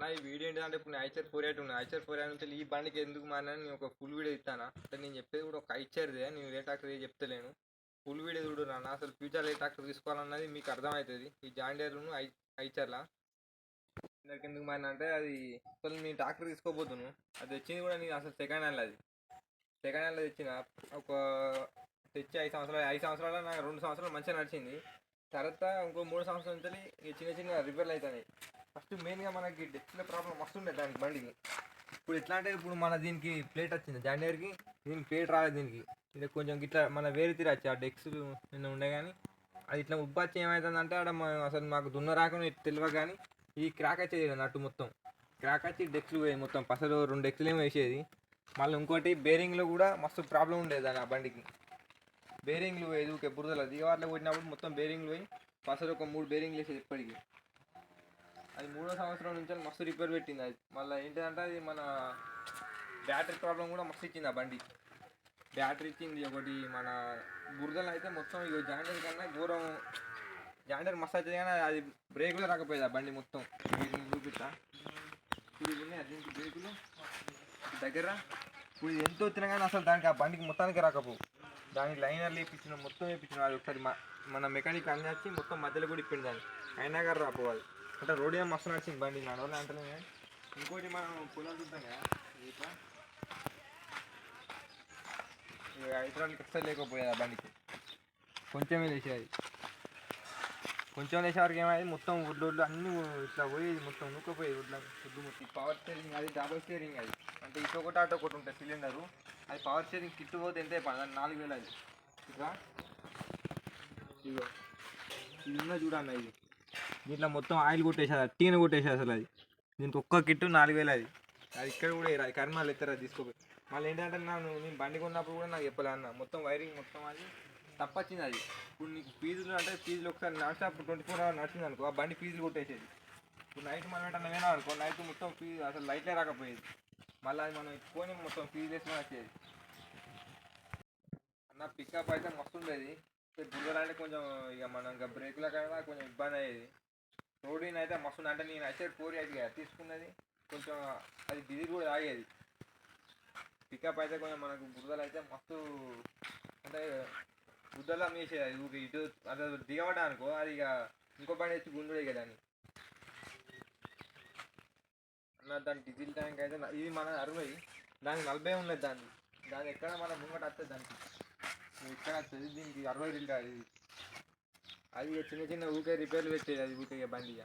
అన్న ఈ వీడియో ఏంటంటే ఇప్పుడు నేను ఐచర్ ఫోర్ ఎయిట్ ఉన్నా ఐచర్ ఫోర్ ఎయిట్ నుంచి ఈ బండికి ఎందుకు మానని నేను ఒక ఫుల్ వీడియో ఇస్తానా అంటే నేను చెప్పేది కూడా ఒక ఐచర్దే నేను ఏ ట్రాక్టర్ చెప్తలేను. ఫుల్ వీడియో చూడు నాన్న అసలు ఫ్యూచర్ ఏ ట్రాక్టర్ తీసుకోవాలన్నది మీకు అర్థమవుతుంది. ఈ జాండేర్ను ఐ ఐచర్లా? ఇందాక ఎందుకు మారిన అంటే అది అసలు నేను ట్రాక్టర్ తీసుకోబోతున్నాను అది తెచ్చింది కూడా నేను అసలు సెకండ్ హ్యాండ్ అది. సెకండ్ హ్యాండ్లో తెచ్చిన ఒక తెచ్చి ఐదు సంవత్సరాలు ఐదు సంవత్సరాల నాకు రెండు సంవత్సరాలు మంచిగా నడిచింది. తర్వాత ఇంకో మూడు సంవత్సరాల నుంచి చిన్న చిన్న రిపేర్లు అవుతున్నాయి ఫస్ట్ మెయిన్గా మనకి డిస్ప్లే ప్రాబ్లం వస్తుండే దానికి బండికి. ఇప్పుడు ఎట్లా అంటే ఇప్పుడు మన దీనికి ప్లేట్ వచ్చింది. జాండేర్కి దీనికి ప్లేట్ రాలేదు దీనికి. ఇది కొంచెం ఇట్లా మన వేరే తీరచ్చు ఆ డెక్స్ నిన్న ఉండే కానీ అది ఇట్లా ఉబ్బచ్చి ఏమవుతుందంటే ఆడ అసలు మాకు దున్న రాకుండా తెలియ కానీ ఈ క్రాక్ వచ్చేది నట్టు మొత్తం. క్రాక్ వచ్చి డెక్స్లు పోయేది మొత్తం పసలు రెండు డెక్స్లు ఏమో వేసేది. మళ్ళీ ఇంకోటి బేరింగ్లో కూడా మస్తు ప్రాబ్లం ఉండేది దాని ఆ బండికి. బేరింగ్లు పోయేది ఊకే బురదలో. దిగవార్లో కొట్టినప్పుడు మొత్తం బేరింగ్లు పోయి పసలు ఒక మూడు బేరింగ్లు వేసేది ఇప్పటికి. అది మూడో సంవత్సరం నుంచి మస్తు రిపేర్ పెట్టింది అది. మళ్ళీ ఏంటంటే అది మన బ్యాటరీ ప్రాబ్లం కూడా మస్తు ఇచ్చింది ఆ బండి. బ్యాటరీ ఇచ్చింది ఒకటి మన బురదలు అయితే మొత్తం ఇక జాండర్ కన్నా ఘోరం జాండర్ మస్తు అవుతుంది కానీ అది బ్రేకులు రాకపోయేది ఆ బండి మొత్తం. చూపిస్తా. ఇప్పుడు ఇవి ఉన్నాయి బ్రేకులు దగ్గర. ఇప్పుడు ఎంత వచ్చినా కానీ అసలు దానికి ఆ బండికి మొత్తానికి రాకపోవు. దానికి లైనర్లు వేయించిన మొత్తం వేయించిన అది ఒకసారి మన మెకానిక్ అన్ని వచ్చి మొత్తం మధ్యలో కూడా ఇప్పింది దాన్ని. అయినా కానీ రాపోవాలి అంటే రోడ్ ఏం మస్తు నడిచింది బండి నడవలే అంటలే ఇంకోటి మనం పొలం చూద్దాం కదా ఇట్లా హైదరాబాద్కి అస్సలు లేకపోయేది ఆ బండికి. కొంచెమే లేచేది. కొంచెం లేచేవారికి ఏమైంది? మొత్తం ఒడ్లు ఒడ్లు అన్నీ ఇట్లా పోయేది మొత్తం నూకపోయేది ఒడ్ల ఒడ్లు మొత్తం పవర్ స్టీరింగ్ అది డబుల్ స్టీరింగ్ అది. అంటే ఇటు ఒకటి అటు ఒకటి ఉంటుంది సిలిండరు అది పవర్ స్టీరింగ్ కిట్ పోతే ఎంత పడదు నాలుగు వేలు అది. ఇట్లా ఇదిగో. ఇది ఉన్న చూడన్న ఇది దీంట్లో మొత్తం ఆయిల్ కొట్టేసేది టీన కొట్టేసేది అసలు అది. దీనికి ఒక్క కిట్టు నాలుగు వేలు అది. అది ఇక్కడ కూడా వేయరు. అది కర్మాలు ఎత్తారు అది తీసుకోపోయి మళ్ళీ ఏంటంటే నన్ను నేను బండి కొన్నప్పుడు కూడా నాకు చెప్పలే అన్న. మొత్తం వైరింగ్ మొత్తం అది తప్పొచ్చింది అది. ఇప్పుడు నీకు ఫీజులు అంటే ఫీజులు ఒకసారి నాన్ ట్వంటీ ఫోర్ అవర్ నడిచింది అనుకో ఆ బండి ఫీజులు కొట్టేసేది. ఇప్పుడు నైట్ మనం ఏంటన్నా వేనా అనుకో నైట్ మొత్తం ఫీజు అసలు లైట్లే రాకపోయేది. మళ్ళీ అది మనం ఎక్కువని మొత్తం ఫీజు వేసుకొని వచ్చేది. అన్న పికప్ అయితే మస్తు ఉండేది. బుల్లర్ అంటే కొంచెం ఇక మనం ఇంకా బ్రేకుల కన్నా కొంచెం ఇబ్బంది అయ్యేది. రోడ్డు అయితే మస్తు అంటే నేను అయితే ఫోర్ అయితే కదా తీసుకున్నది. కొంచెం అది బిజీ కూడా ఆగేది పికప్ అయితే కొంచెం మనకు బురదలు అయితే మస్తు అంటే బుద్ధలో మేసేది. అది ఊరికి ఇటు అది దిగబడ్డా అనుకో అది ఇక ఇంకో పని వచ్చి గుండుడే కదా అని అన్న దాని డీజిల్ ట్యాంక్ అయితే ఇది మన అరవై. దానికి నలభై ఉన్నది దాన్ని. దాని ఎక్కడ మన ముంగట వస్తుంది దానికి. ఎక్కడ వస్తుంది దీనికి అరవై లీటర్ ఇది అది చిన్న చిన్న ఊకే రిపేర్లు పెట్టేది అది ఊకే బండి ఇక.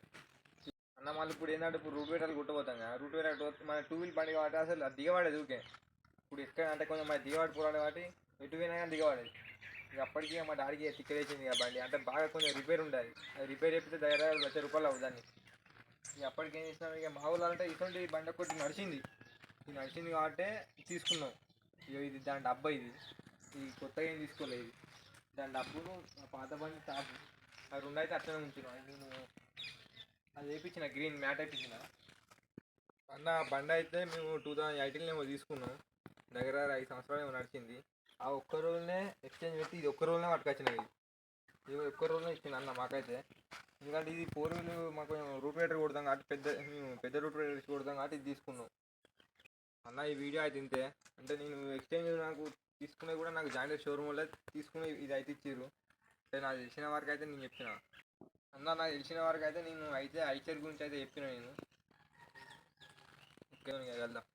అన్న మళ్ళీ ఇప్పుడు ఏంటంటే ఇప్పుడు రూట్ వేటర్లు కొట్టబోతాం కదా రూట్ వేటర్ మన టూ వీల్ బండి కాబట్టి అసలు అది దిగబడేది ఊకే. ఇప్పుడు ఎక్కడ అంటే కొంచెం మరి దిగబడి పోరాడు కాబట్టి ఎటు పోయినా కానీ దిగబడేది. ఇక అప్పటికి మా డాడీకి తిక్కలేసింది ఇక బండి. అంటే బాగా కొంచెం రిపేర్ ఉండాలి. అది రిపేర్ చెప్తే దగ్గర లక్ష రూపాయలు అవుతుంది. ఇక అప్పటికి ఏం చేసినాం ఇక మా ఊళ్ళో అంటే ఇటువంటి బండి ఒకటి నడిచింది. ఇది నడిచింది కాబట్టి తీసుకున్నాం. ఇక ఇది దాని డబ్బా ఇది. ఇది కొత్తగా ఏం తీసుకోలేదు. ఇది దాని డబ్బును పాత బండి తాపు ఆ రెండు అయితే అట్లనే ఉంచిన నేను అది వేయించిన గ్రీన్ మ్యాట్ వేయించిన అన్న బండ బండి అయితే మేము టూ థౌజండ్ ఎయిటీన్లో ఏమో తీసుకున్నాం. దగ్గర ఐదు సంవత్సరాలు ఏమో నడిచింది. ఆ ఒక్క రోజునే ఎక్స్చేంజ్ పెట్టి ఇది ఒక్క రోజునే పట్టుకొచ్చినాయి. ఇది ఒక్క రోజునే ఇచ్చింది అన్న మాకైతే. ఎందుకంటే ఇది ఫోర్ వీలు మాకు రూట్ రైడర్ కొడతాం కాబట్టి పెద్ద మేము పెద్ద రూట్ రైడర్ కొడతాం కాబట్టి ఇది తీసుకున్నాం. అన్న ఈ వీడియో అయితే ఇంతే. అంటే నేను ఎక్స్చేంజ్ నాకు తీసుకునే కూడా నాకు జాయింట్ షోరూమ్ వల్ల తీసుకుని ఇది అయితే ఇచ్చారు నాకు తెలిసిన వరకు అయితే నేను చెప్పిన. అన్న నాకు తెలిసిన వరకు అయితే నేను అయితే ఐచర్ గురించి అయితే చెప్పిన నేను. ఓకే వెళ్దాం.